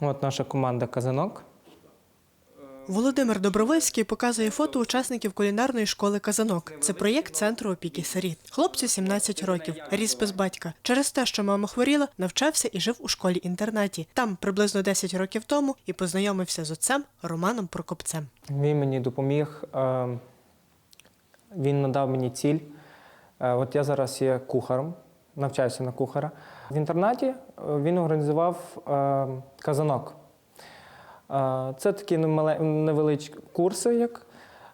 От наша команда Казанок. Володимир Добровольський показує фото учасників кулінарної школи Казанок. Це проєкт центру опіки сиріт. Хлопцю 17 років, ріс без батька. Через те, що мама хворіла, навчався і жив у школі-інтернаті. Там приблизно 10 років тому і познайомився з отцем Романом Прокопцем. Він мені допоміг. е, Він надав мені ціль. Е, От я зараз є кухарем, навчаюся на кухара. В інтернаті е, він організував е, казанок. Е, Це такі немале- невеличкі курси, як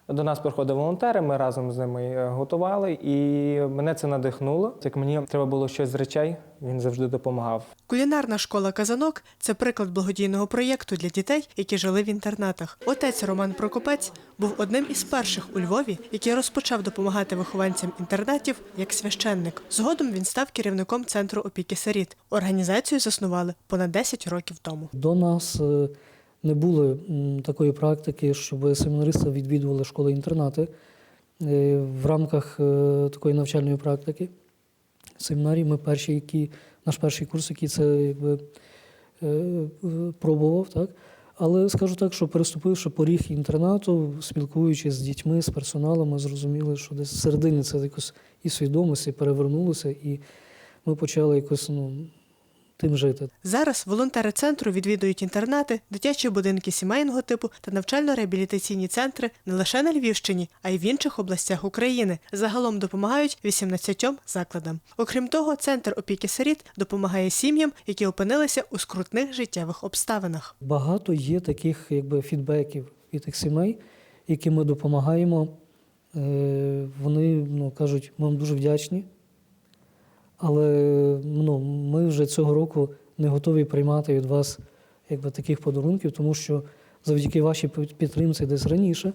до нас приходили волонтери, ми разом з ними е, готували, і мене це надихнуло. Як мені треба було щось з речей, він завжди допомагав. Кулінарна школа Казанок це приклад благодійного проєкту для дітей, які жили в інтернатах. Отець Роман Прокопець був одним із перших у Львові, який розпочав допомагати вихованцям інтернатів як священник. Згодом він став керівником центру опіки сиріт. Організацію заснували понад 10 років тому. До нас е, не було такої практики, щоб семінаристи відвідували школи-інтернати Е, в рамках е, такої навчальної практики. Семінарі ми перші, які, наш перший курс, який це якби, е, пробував, так? Але скажу так, що переступивши поріг інтернату, спілкуючись з дітьми, з персоналом, ми зрозуміли, що десь всередині це якось і свідомості перевернулося, і ми почали якось ну, тим жити. Зараз волонтери центру відвідують інтернати, дитячі будинки сімейного типу та навчально-реабілітаційні центри не лише на Львівщині, а й в інших областях України. Загалом допомагають 18 закладам. Окрім того, центр опіки сиріт допомагає сім'ям, які опинилися у скрутних життєвих обставинах. Багато є таких якби, фідбеків від тих сімей, яким ми допомагаємо. Е, Вони ну, кажуть, ми вам дуже вдячні, але вже цього року не готові приймати від вас якби, таких подарунків, тому що завдяки вашій під- підтримці десь раніше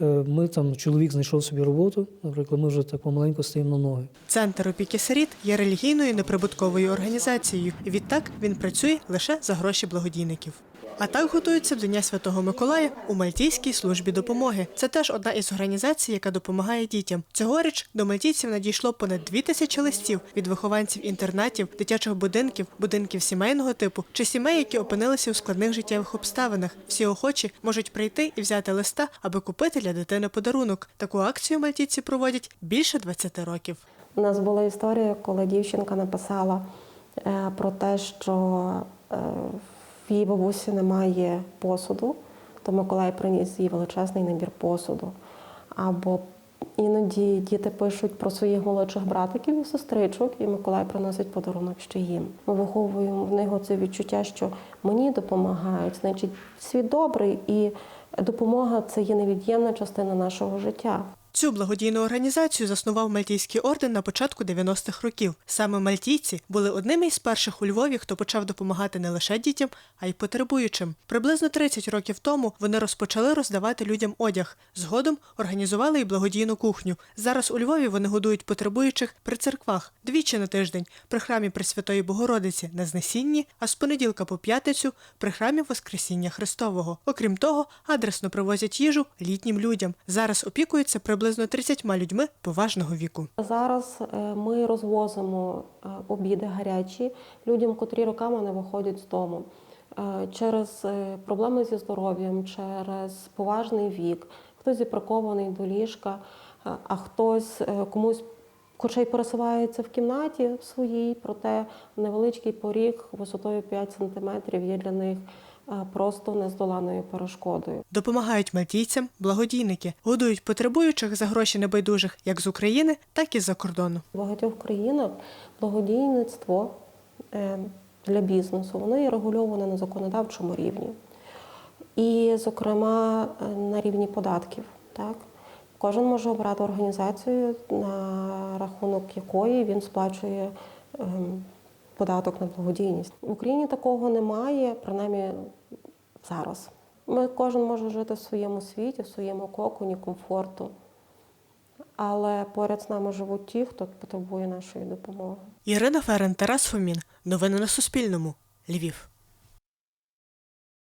е, ми там, чоловік знайшов собі роботу, наприклад, ми вже так помаленьку стаємо на ноги. Центр опіки сиріт є релігійною неприбутковою організацією. Відтак він працює лише за гроші благодійників. А так готуються до Дня Святого Миколая у Мальтійській службі допомоги. Це теж одна із організацій, яка допомагає дітям. Цьогоріч до мальтійців надійшло понад дві тисячі листів від вихованців інтернатів, дитячих будинків, будинків сімейного типу чи сімей, які опинилися у складних життєвих обставинах. Всі охочі можуть прийти і взяти листа, аби купити для дитини подарунок. Таку акцію мальтійці проводять більше 20 років. У нас була історія, коли дівчинка написала е, про те, що е, в її бабусі немає посуду, то Миколай приніс їй величезний набір посуду. Або іноді діти пишуть про своїх молодших братиків і сестричок, і Миколай приносить подарунок ще їм. Ми виховуємо в них це відчуття, що мені допомагають, значить, світ добрий, і допомога це є невід'ємна частина нашого життя. Цю благодійну організацію заснував Мальтійський орден на початку 90-х років. Саме мальтійці були одними із перших у Львові, хто почав допомагати не лише дітям, а й потребуючим. Приблизно 30 років тому вони розпочали роздавати людям одяг. Згодом організували і благодійну кухню. Зараз у Львові вони годують потребуючих при церквах двічі на тиждень при храмі Пресвятої Богородиці на Знесінні, а з понеділка по п'ятницю при храмі Воскресіння Христового. Окрім того, адресно привозять їжу літнім людям. Зараз опікуються приблизно 30 людьми поважного віку. Зараз е, ми розвозимо е, обіди гарячі людям, котрі роками не виходять з дому. Е, Через проблеми зі здоров'ям, через поважний вік, хтось зіпракований до ліжка, а хтось комусь. Хоча й пересувається в кімнаті своїй, проте невеличкий поріг висотою 5 см є для них просто нездоланою перешкодою. Допомагають мальтійцям благодійники, годують потребуючих за гроші небайдужих як з України, так і з-за кордону. В багатьох країнах благодійництво е, для бізнесу воно є регульоване на законодавчому рівні. І, зокрема, е, на рівні податків. Так? Кожен може обрати організацію, на рахунок якої він сплачує ем, податок на благодійність. В Україні такого немає, принаймні зараз. Ми кожен може жити в своєму світі, в своєму коконі, комфорту. Але поряд з нами живуть ті, хто потребує нашої допомоги. Ірина Ферен, Тарас Фомін. Новини на Суспільному. Львів.